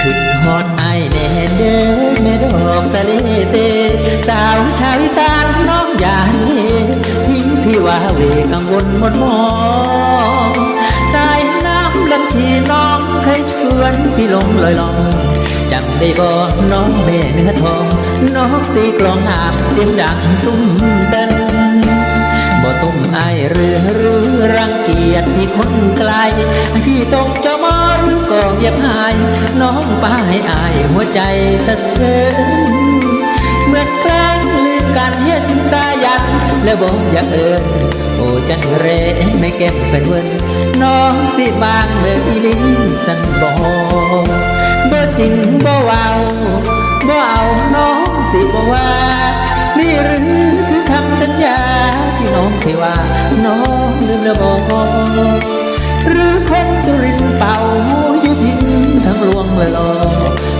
ขึ้นฮอดไอแน่เด้อแม่ดอกสะเลเตสาวชาว ที่ว่าเวกังวลหมดหมองสายน้ำลำชีน้องเคยชวนพี่ลงลอยลองจำได้บ่น้องแม่เนื้อทองน้องตีกลองหามเสียงดังตุ้มเต้นบ่ตุ้มไอเรือหรือรังเกียจพี่คนไกลพี่ตกจอมอหรือก็เยียบหาย น้องป้าให้อายหัวใจตะเทินเมื่อครั้งลืมการเห็นสายัน แล้วบอกอย่าเอินโอ้จันเรไม่เก็บเป็นเวินน้องสิบางเมื่ออีลิงสันบอกบ่จริงบ่เว้าบ่เอาน้องสิบ่ว่านี่หรือคือคำสัญญาที่น้องเคยว่า น้องลืมแล้วบอกหรือคนสุรินเป่าหูยุพินทั้งลวงละลอ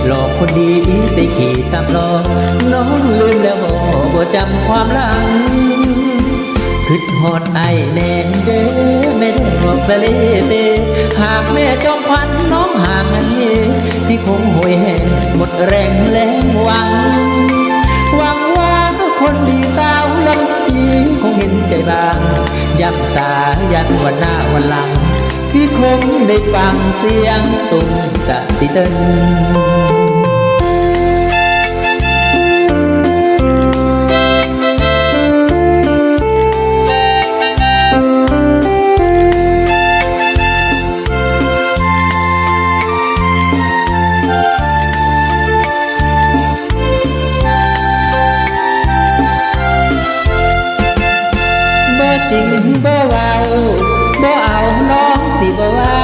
หลอกคนดีไปขี่ตามลอน้องลืมแล้วบอกบ่จำความหลัง คิดฮอดไอแน่เด้อแม่ดอกสะเลเตหากแม่จอมพันน้องห่างอันนี้พี่คงห่วยแห้งหมดแรงแรงหวัง หวังว่าคนดีสาวลำชีคงเห็นใจบางย้ำสายันวันหน้าวันหลัง ที่คงได้ฟังเสียงตุ้มตะติเติน บ่เว้าบ่เอาน้องสิบ่ว่า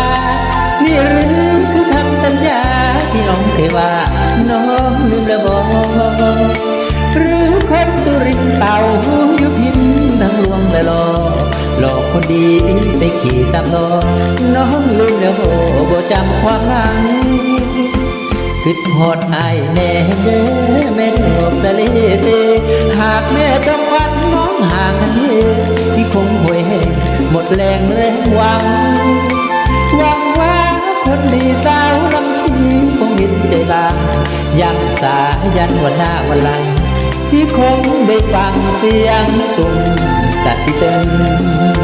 นี่หรือคือคำสัญญาที่น้องเคยว่า น้องลืมแล้วบ่หรือคนสุรินเป่าหูยุพินทั้งลวงและหลอกหลอกคนดีไปขี่สามล้อน้องลืมแล้วบ่บ่จำความหลัง คิดฮอดอายแน่เด้อแม่ดอกทะเลเตหากแม่ต้องวันน้องห่างกันเฮพี่คงห่วยแห้งหมดแรงแรงหวังหวังว่าคนดีสาวลำชีคงเห็นใจบางย้ำสายันวันหน้าวันหลังที่คงได้ฟังเสียงตุ่มตัดที่เต้น